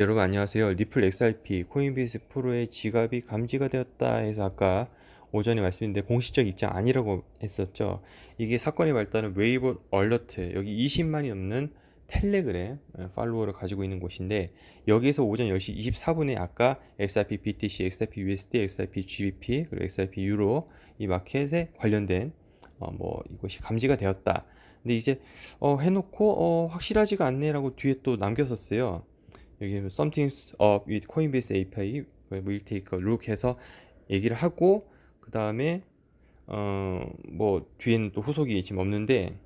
여러분 안녕하세요. 리플 XRP 코인베이스 프로의 지갑이 감지가 되었다 해서 아까 오전에 말씀드렸는데 공식적 입장 아니라고 했었죠. 이게 사건의 발단은 웨이브 얼러트 여기 20만이 넘는 텔레그램 어, 팔로워를 가지고 있는 곳인데 여기에서 오전 10시 24분에 아까 XRP BTC, XRP USD, XRP GBP 그리고 XRP 유로 이 마켓에 관련된 어, 뭐 이것이 감지가 되었다. 근데 이제 어, 해놓고 어, 확실하지가 않네라고 뒤에 또 남겼었어요. 여기 something's up with Coinbase API 뭐 a look 해서 얘기를 하고 그 다음에 어뭐 뒤에는 또 후속이 지금 없는데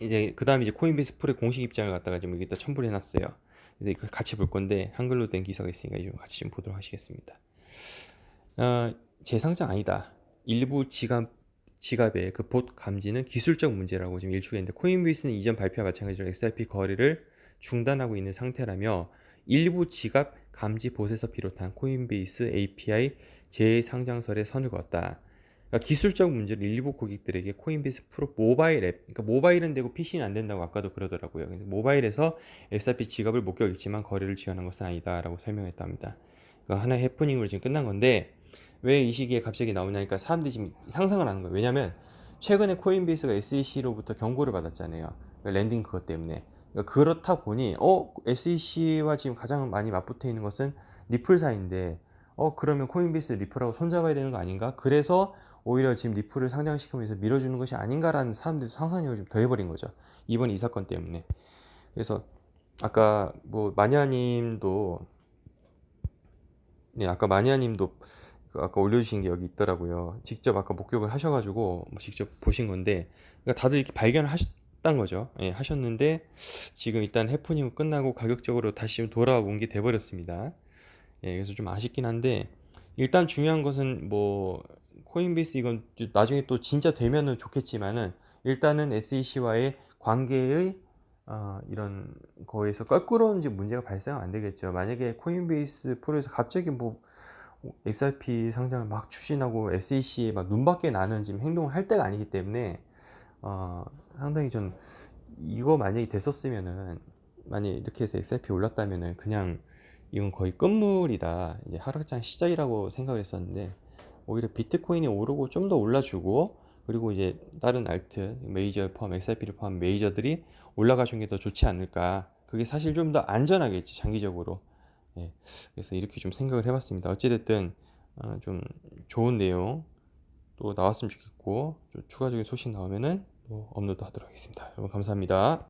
이제 그 다음에 이제 코인베이스 풀의 공식 입장을 갖다가 지금 여기다 첨부를 해놨어요. 이거 같이 볼 건데 한글로 된 기사가 있으니까 좀 같이 좀 보도록 하시겠습니다. 어, 재상장 아니다. 일부 지갑 지갑의 그 봇 감지는 기술적 문제라고 지금 일축했는데 코인베이스는 이전 발표와 마찬가지로 XRP 거래를 중단하고 있는 상태라며 일부 지갑 감지 봇에서 비롯한 코인베이스 API 재상장설에 선을 그었다. 그러니까 기술적 문제를 일부 고객들에게 코인베이스 프로 모바일 앱, 그러니까 모바일은 되고 PC는 안 된다고 아까도 그러더라고요. 그래서 모바일에서 XRP 지갑을 목격했지만 거래를 지원한 것은 아니다라고 설명했답니다. 그러니까 하나의 해프닝으로 지금 끝난 건데 왜 이 시기에 갑자기 나오냐니까 사람들이 지금 상상을 하는 거예요. 왜냐면 최근에 코인베이스가 SEC로부터 경고를 받았잖아요. 그러니까 랜딩 그것 때문에. 그러니까 그렇다 보니 어 SEC와 지금 가장 많이 맞붙어 있는 것은 리플사인데 어 그러면 코인베이스 리플하고 손잡아야 되는 거 아닌가? 그래서 오히려 지금 리플을 상장시키면서 밀어주는 것이 아닌가라는 사람들이 상상력을 좀 더해버린 거죠. 이번 이 사건 때문에. 그래서 아까 뭐 마니아님도 네 아까 마니아님도 그 아까 올려주신 게 여기 있더라고요. 직접 아까 목격을 하셔가지고 뭐 직접 보신 건데 그러니까 다들 이렇게 발견을 하셨 단 거죠. 예, 하셨는데 지금 일단 해프닝 끝나고 가격적으로 다시 좀 돌아온 게 돼버렸습니다. 예, 그래서 좀 아쉽긴 한데 일단 중요한 것은 뭐 코인베이스 이건 나중에 또 진짜 되면은 좋겠지만은 일단은 SEC와의 관계의 어, 이런 거에서 이제 문제가 발생하면 안 되겠죠. 만약에 코인베이스 프로에서 갑자기 뭐 XRP 상장을 막 추진하고 SEC에 막 눈밖에 나는 지금 행동을 할 때가 아니기 때문에 어, 상당히 좀 이거 만약에 됐었으면은 만약에 이렇게 해서 XRP 올랐다면은 그냥 이건 거의 끝물이다. 이제 하락장 시작이라고 생각을 했었는데 오히려 비트코인이 오르고 좀 더 올라주고 그리고 이제 다른 알트 메이저 포함 XRP를 포함 메이저들이 올라가 주는 게더 좋지 않을까. 그게 사실 좀 더 안전하겠지 장기적으로. 예. 그래서 이렇게 좀 생각을 해봤습니다. 어찌됐든 어, 좀 좋은 내용 또 나왔으면 좋겠고 좀 추가적인 소식 나오면은 또 업로드 하도록 하겠습니다. 여러분 감사합니다.